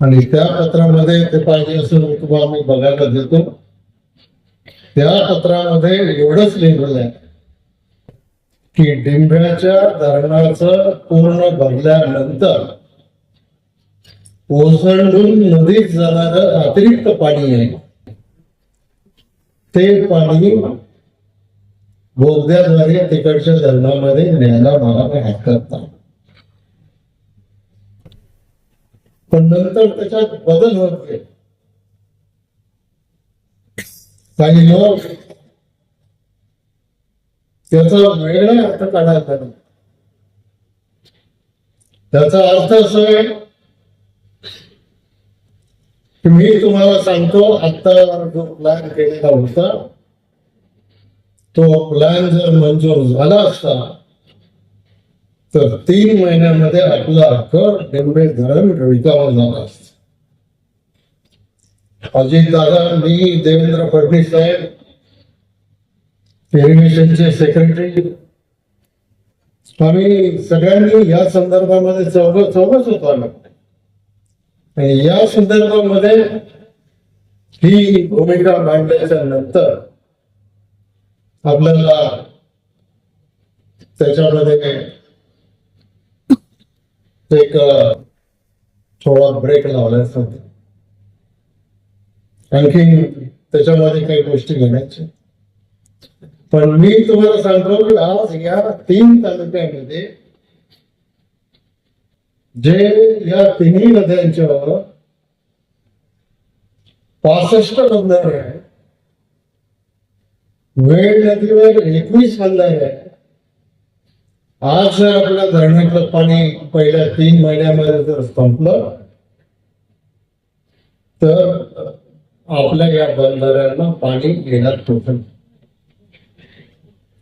आणि त्या पत्रामध्ये ते पाहिजे असं मी तुम्हाला मी बघायला देतो. त्या पत्रामध्ये एवढंच लिहिलेलं आहे की डिंब्याच्या धरणाचं पूर्ण भरल्यानंतर ओसंडून नदीत जाणारं अतिरिक्त पाणी आहे. ते पाणी बोगद्याद्वारे तिकडच्या धरणामध्ये न्यायला मला हॅक हरकत नाही. पण नंतर त्याच्यात बदल होत गेले. काही लोक त्याचा वेगळा अर्थ काढायचा नाही त्याचा अर्थ असं आहे की मी तुम्हाला सांगतो आता जो प्लॅन केलेला होता तो प्लॅन जर मंजूर झाला असता तर तीन महिन्यामध्ये आपला हक्क डेंबे धरण रिकामा झाला असत अजित दादा मी देवेंद्र फडणवीस साहेब इरिगेशनचे सेक्रेटरी आम्ही सगळ्यांनी या संदर्भामध्ये चौघ चौघच होतो आम्ही. या संदर्भामध्ये ही भूमिका मांडल्याच्या नंतर आपल्याला त्याच्यामध्ये एक थोडा ब्रेक लावलाय सध्या. आणखी त्याच्यामध्ये काही गोष्टी घेण्याच्या पण मी तुम्हाला सांगतो की आज या तीन तालुक्यामध्ये जे या तिन्ही नद्यांच्या पासष्ट बंधारे आहे वेळ नदीवर एकवीस बंधारे आहे आज जर आपल्या धरणातलं पाणी पहिल्या तीन महिन्यामध्ये जर संपलं तर आपल्या या बंधाऱ्यांना पाणी येणार टोटल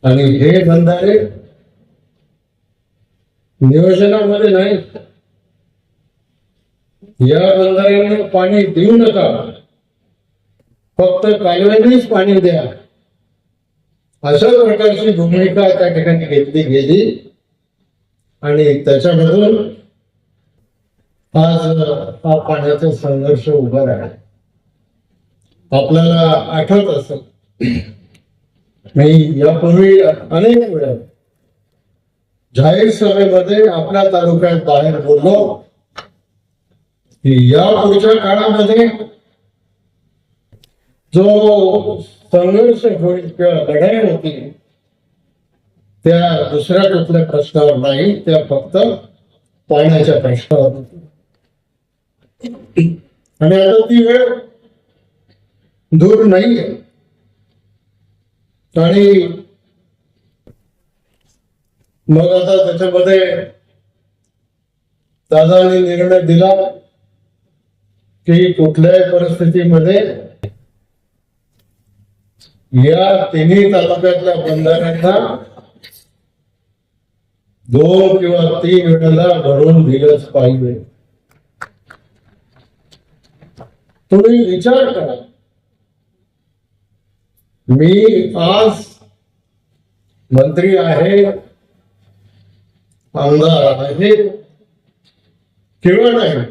आणि हे बंधारे नियोजनामध्ये नाही या बंधाऱ्यांना पाणी देऊ नका. फक्त कालव्यानेच पाणी द्या. अशा प्रकारची भूमिका त्या ठिकाणी घेतली गेली. आणि त्याच्यामधून आज हा पाण्याचा संघर्ष उभा राहिला. आपल्याला आठवत असेल. मी यापूर्वी अनेक वेळा जाहीर सभेमध्ये आपल्या तालुक्यात बाहेर बोललो. या पुढच्या काळामध्ये जो संघर्ष होईल किंवा लढाई होती त्या दुसऱ्या कुठल्या प्रश्नावर नाही त्या फक्त पाण्याच्या प्रश्नावर होती. आणि आता ती वेळ दूर नाही आणि मग आता त्याच्यामध्ये दादाने निर्णय दिला की कुठल्याही परिस्थितीमध्ये या तिन्ही तालुक्यातल्या बंधाऱ्यांना दोन किंवा तीन वेळेला भरून दिलंच पाहिजे. तुम्ही विचार करा. मी आज मंत्री आहे आमदार आहे किंवा नाही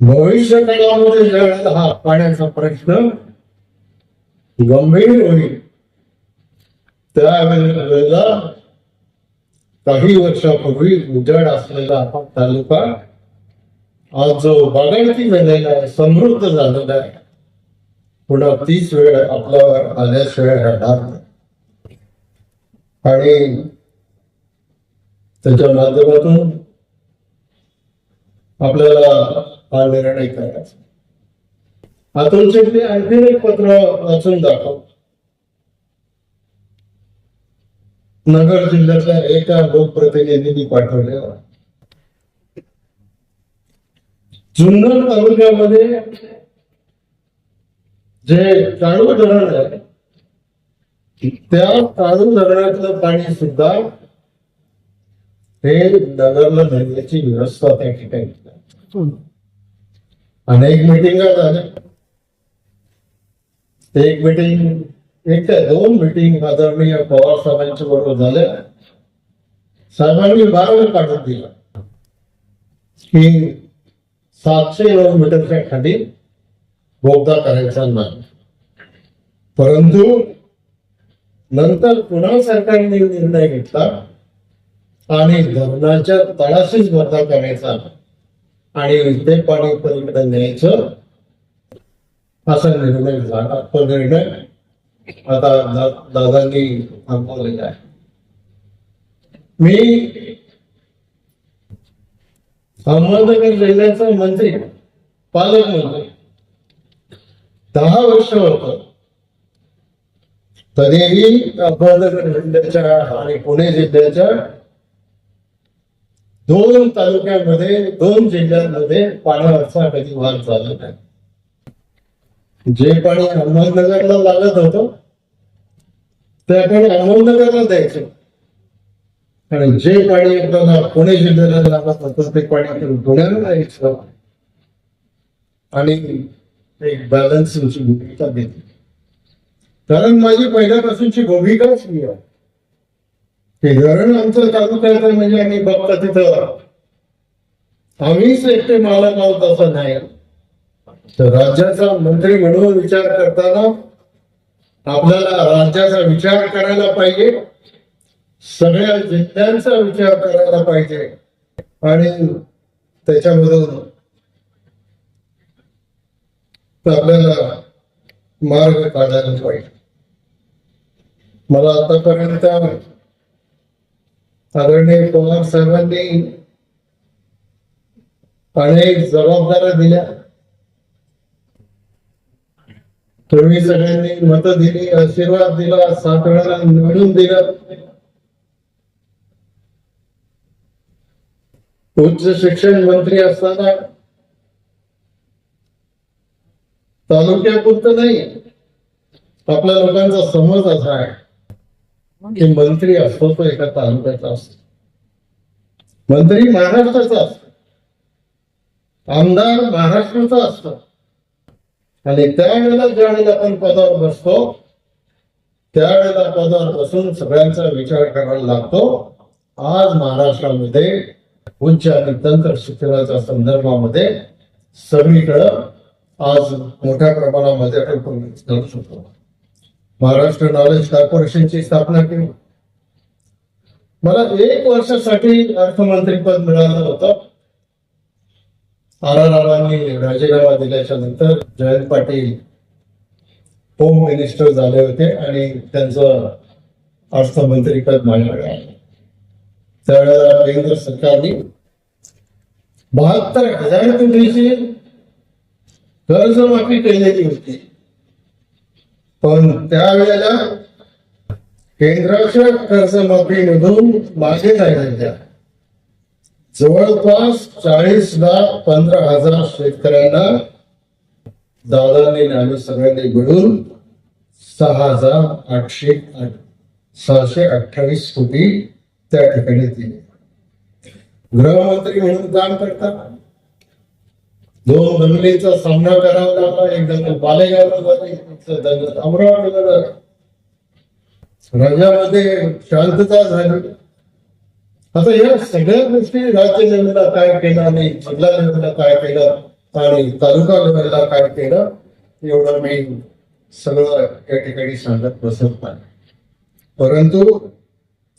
भविष्य काळामध्ये हा पाण्याचा प्रश्न गंभीर होईल. त्यावेळेला काही वर्षापूर्वी उजाड असलेला हा तालुका आज जो बागायती झालेला आहे समृद्ध झालेला आहे. पुन्हा तीच वेळ आपल्यावर आल्याशिवाय राहणार नाही. आणि त्याच्या माध्यमातून आपल्याला हा निर्णय करायचा अतुल शेट्टी आणखी एक पत्र वाचून दाखव. नगर जिल्ह्यातल्या एका लोकप्रतिनिधींनी पाठवलेला जुन्नर तालुक्यामध्ये जे काळू धरण आहे त्या काळू धरणातलं पाणी सुद्धा हे नगरला नेण्याची व्यवस्था त्या ठिकाणी. अनेक मिटिंगा झाल्या. एक मिटिंग एक त्या दोन मिटिंग आदरणीय पवार साहेबांच्या बरोबर झाल्या साहेबांनी बारावर काढून दिला. की सातशे किलोमीटरच्या खाली बोगदा करायचा नाही. परंतु नंतर पुन्हा सरकारने निर्णय घेतला आणि धरणाच्या तळाशीच बोगदा करायचा. आणि ते पाणी पलीकडे न्यायचं. असा निर्णय झाला तो निर्णय आता दादांनी थांबवलेला आहे मी अहमदनगर जिल्ह्याचा मंत्री पालकमंत्री दहा वर्ष होत तरीही अहमदनगर जिल्ह्याच्या आणि पुणे जिल्ह्याच्या दोन तालुक्यामध्ये दोन जिल्ह्यांमध्ये पाण्यावरचा कधी वाद झाला नाही जे पाणी अहमदनगरला लागत होत ते आपण अहमदनगरला द्यायचो. आणि जे पाणी आपल्याला पुणे जिल्ह्याला लागत होतं ते पाणी आपण पुण्याला द्यायचं. आणि एक बॅलन्सिंगची भूमिका देते कारण माझी पहिल्यापासूनची भूमिकाच ही आहे की धरण आमचं चालू करायचं म्हणजे आम्ही बघता तिथं. आम्हीच एकटे मालक आहोत असं नाही. तर राज्याचा मंत्री म्हणून विचार करताना आपल्याला राज्याचा विचार करायला पाहिजे. सगळ्या जिल्ह्यांचा विचार करायला पाहिजे. आणि त्याच्यामधून आपल्याला मार्ग काढायला पाहिजे. मला आतापर्यंत आदरणीय पवार साहेबांनी अनेक जबाबदाऱ्या दिल्या. तुम्ही सगळ्यांनी मत दिली आशीर्वाद दिला सात वेळाला निवडून दिलं. उच्च शिक्षण मंत्री असताना तालुक्यापुरतं नाही आपल्या लोकांचा समज असा आहे की मंत्री असतो तो एका तालुक्याचा असतो. मंत्री महाराष्ट्राचा असतो. आमदार महाराष्ट्राचा असतो. आणि त्यावेळेला ज्यावेळेला आपण पदावर बसतो त्यावेळेला पदावर बसून सगळ्यांचा विचार करायला लागतो. आज महाराष्ट्रामध्ये उच्च आणि तंत्र शिक्षणाच्या संदर्भामध्ये सगळीकडं आज मोठ्या प्रमाणामध्ये आपण करू शकतो. महाराष्ट्र नॉलेज कॉर्पोरेशनची स्थापना केली. मला एक वर्षासाठी अर्थमंत्रीपद मिळालं होतं. तारारावांनी आर राजीनामा दिल्याच्या नंतर जयंत पाटील होम मिनिस्टर झाले होते आणि त्यांचं अर्थमंत्रीपद मांडलं त्यावेळेला केंद्र सरकारने बहात्तर हजार कोटीची कर्जमाफी केलेली होती. पण त्यावेळेला केंद्राच्या कर्जमाफीमधून मागे राहिलेल्या जवळपास चाळीस लाख पंधरा हजार शेतकऱ्यांना दादांनी आम्ही सगळ्यांनी मिळून सहा हजार आठशे सहाशे अठ्ठावीस कोटी त्या ठिकाणी दिले. गृहमंत्री म्हणून काम करतात. दोन दंगलीचा सामना करावा लागला. एक दंगल बालेगावला झाली एक दंगल अमरावतीला झाला. राज्यामध्ये शांतता झाली. आता या सगळ्या गोष्टी राज्य लेवलला काय केलं आणि जिल्हा लेवलला काय केलं आणि तालुका लेवलला काय केलं एवढं मी सगळं या ठिकाणी सांगत बसत नाही. परंतु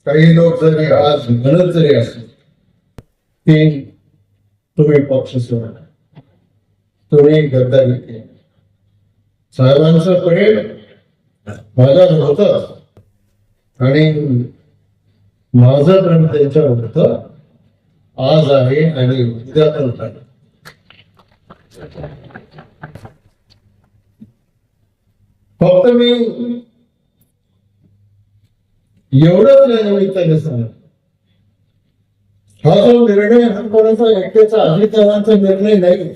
काही लोक जरी आज म्हणत जरी असले की तुम्ही पक्ष सोडला तुम्ही गद्दारी केली. साहेबांचं प्रेम माझ्यावर होत आणि माझं प्रेम त्यांच्यावर होतं आज आहे आणि उद्या पण आहे. फक्त मी एवढंच या निमित्ताने सांगतो हा जो निर्णय हा कोणाचा एकट्याचा अजितदादांचा निर्णय नाही.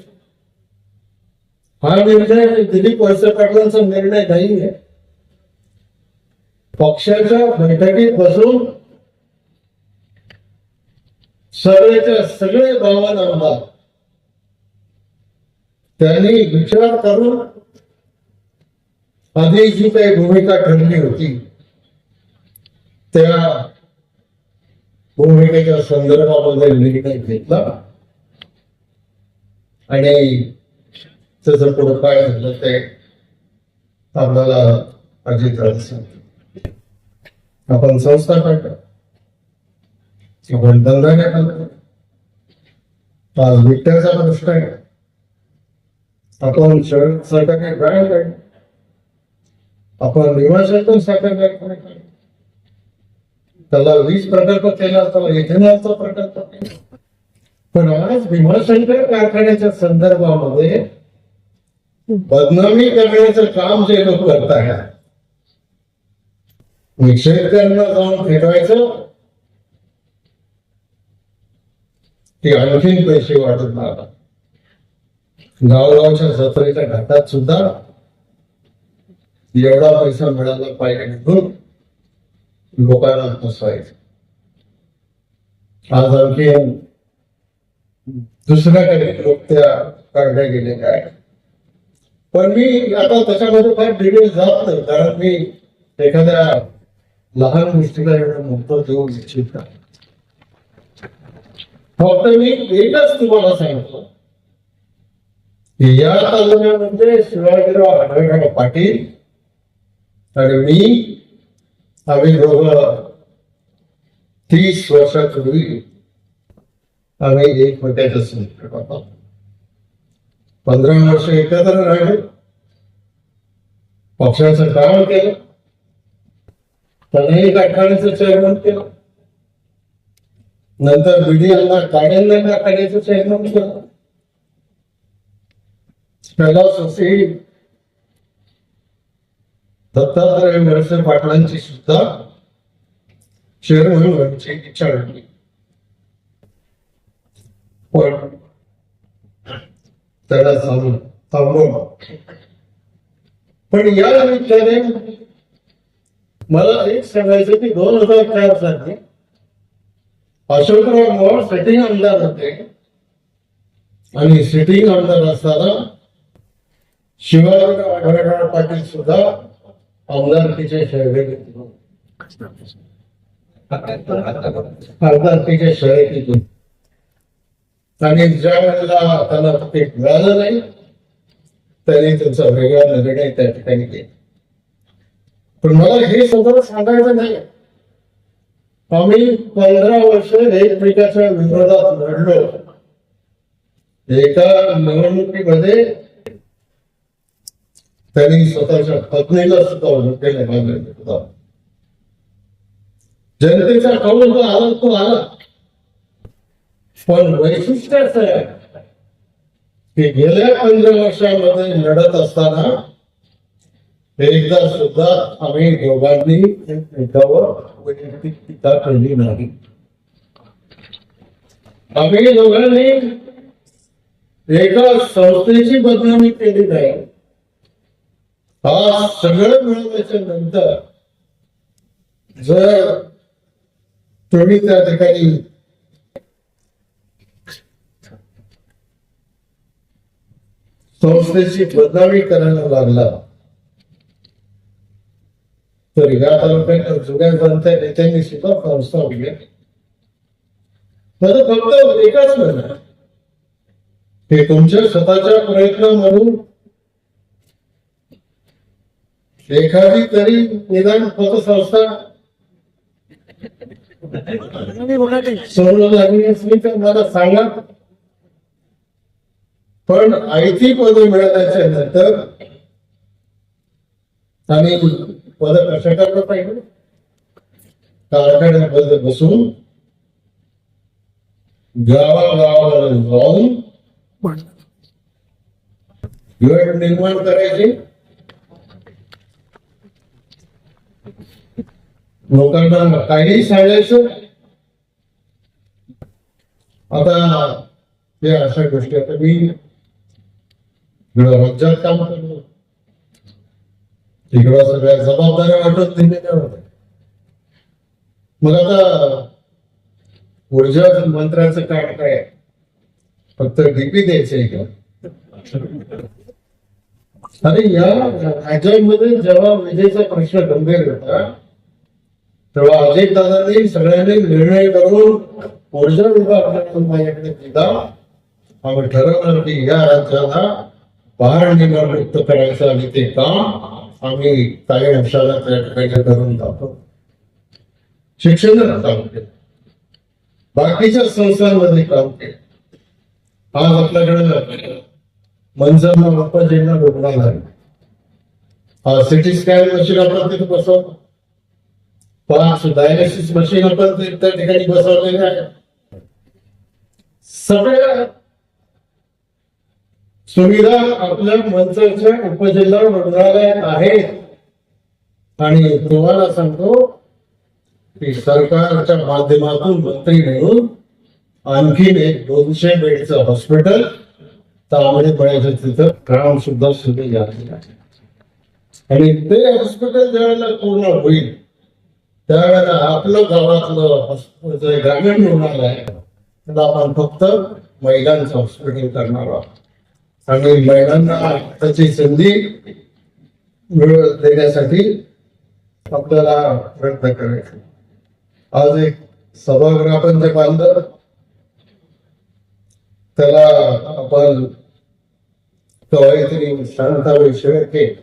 हा निर्णय दिलीप वळसे पाटलांचा निर्णय नाही आहे पक्षाच्या बैठकीत बसून सगळेच्या सगळे बावन आमदार त्यांनी विचार करून आधी जी काही भूमिका ठरली होती. त्या भूमिकेच्या संदर्भामध्ये निर्णय घेतला. आणि त्याचं पुढे काय झालं ते आपल्याला अजित सांगतो आपण संस्था काढतो आपण नाही आज विठ्ठलचा प्रश्न आहे. आपण शहर सरकारने ब्रँड आहे आपण निवासातून साखर कारखाना त्याला वीज प्रकल्प केला त्याला इथेनॉलचा प्रकल्प. केला पण आज भीमाशंकर कारखान्याच्या संदर्भामध्ये बदनामी करण्याचं काम जे लोक करत आहेत शेतकऱ्यांना जाऊन फिरवायचं ते आणखीन पैसे वाटत राहतात गावगावच्या जत्रेच्या घाटात सुद्धा एवढा पैसा मिळाला पाहिजे म्हणून लोकांना फसवायचं. आज आणखी दुसऱ्याकडे लोक त्या काढल्या गेलेल्या आहेत. पण मी आता त्याच्यामध्ये फार डिटेल जात नाही कारण मी एखाद्या लहान गोष्टीला एवढं महत्त्व देऊ इच्छित नाही. फक्त मी एकच तुम्हाला सांगतो. की या तालुक्यामध्ये शिवाजीराव आढळराव पाटील आणि मी आम्ही दोघं तीस वर्षापूर्वी आम्ही एकमेकाच्या संकट होतो पंधरा वर्ष एकत्र राहिले. पक्षाचं काम केलं. त्यांनाही कारखान्याचं चेअरमन केलं. नंतर बीडीएलला काड्यांना कारखान्याचं चेअरमन केलं कैलास असे दत्तात्रय वळसे पाटलांची सुद्धा शेअर म्हणून व्हायची इच्छा होती पण त्याला थांबून थांबवलं पण या निमित्ताने मला एक सांगायचं की दोन हजार चार साली अशोकराव मोहोळ सिटिंग आमदार होते. आणि सिटिंग आमदार असताना शिवाजीराव आढळराव पाटील सुद्धा आमदारकीचे शर्यतीत आमदारकीचे शर्यतीतून आणि ज्या वेळेला त्यांना ते मिळालं नाही त्यांनी त्यांचा वेगळा निर्णय त्या ठिकाणी केला पण मला हे सगळं सांगायचं नाही. आम्ही पंधरा वर्ष एकमेकाच्या विरोधात लढलो. एका निवडणुकीमध्ये त्यांनी स्वतःच्या पत्नीला सुद्धा उलटेला होता जनतेचा कौल जो आला तो आला. पण वैशिष्ट्य असं आहे की गेल्या पंधरा वर्षामध्ये लढत असताना एकदा सुद्धा आम्ही दोघांनी एकमेकावर वैयक्तिक टीका केली नाही. आम्ही दोघांनी एका संस्थेची बदनामी केली नाही. हा सगळं मिळवल्याच्या नंतर जर तुम्ही त्या ठिकाणी संस्थेची बदनामी करायला लागला तर या तालुक्यात जुन्या जनता नेत्यांनी सुद्धा संस्था केली. माझं फक्त एकच म्हणणं की तुमच्या स्वतःच्या प्रयत्नामधून एखादी तरी निदान पतसंस्था मला सांगा पण आयती पद मिळाल्याच्या नंतर आणि पद कशा करायला पाहिजे कारखान्यामध्ये बसून गावागावाला जाऊन गट निर्माण करायचे. लोकांना काही सांगायचं आता हे अशा गोष्टी आता मी राज्यात काम करलो तिकडं सगळ्या जबाबदाऱ्या वाटत दिलेल्या होत्या. मग आता ऊर्जा मंत्र्याचं काम काय फक्त डीपी द्यायचंय का? अरे या राज्यांमध्ये जेव्हा विजेचा प्रश्न गंभीर होता तेव्हा अजय दादांनी सगळ्यांनी निर्णय करून ऊर्जा विभाग माझ्याकडे दिला. आम्ही ठरवलं की या राज्याला भारनियमन मुक्त करायचं आणि ते काम. आम्ही काही अंशाला त्या ठिकाणी करून दाखवतो शिक्षण काम केलं बाकीच्या संस्थांमध्ये काम केलं. आज आपल्याकडे मंजरला बाप्पाजींना रुग्णालय हा सिटी स्कॅन मशीन आपण तिथे बसवतो. पाच डायलिसिस मशीन आपण ते- त्या ठिकाणी बसवलेल्या आहे सगळ्या सुविधा आपल्या मंचाच्या उपजिल्हा रुग्णालयात आहेत. आणि तुम्हाला सांगतो की सरकारच्या माध्यमातून मंत्री मिळून आणखीन एक दोनशे बेडचं हॉस्पिटल तांबडे पळायचं तिथं काम सुद्धा सुरू झालेलं आहे. आणि ते हॉस्पिटल ज्यावेळेला पूर्ण होईल त्यावेळेला आपलं गावातलं हॉस्पिटल जे ग्रामीण रुग्णालय त्याला आपण फक्त महिलांचं हॉस्पिटल करणार आहोत. आणि महिलांना त्याची संधी मिळ देण्यासाठी आपल्याला प्रयत्न करायचे. आज एक सभागृह आपण जे बांधलं त्याला आपण कवयित्री शांताबाई शेळके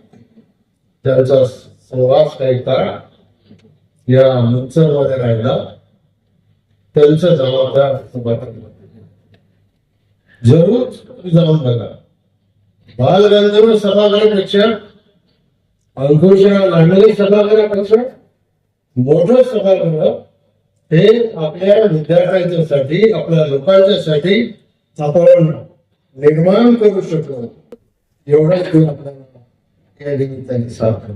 त्यांचा सहवास ऐकता या मंचरमध्ये राहिला. त्यांचं जबाबदार सभागृह. जरूर जाऊन बघा. बालगंधर्व सभागृहापेक्षा अंकुशराव लांडगे सभागृहापेक्षा मोठं सभागृह हे आपल्या विद्यार्थ्यांच्यासाठी आपल्या लोकांच्यासाठी आपण निर्माण करू शकतो. एवढंच घेऊन आपल्याला या निमित्ताने साथ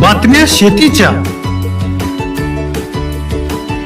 बातम्या शेतीच्या.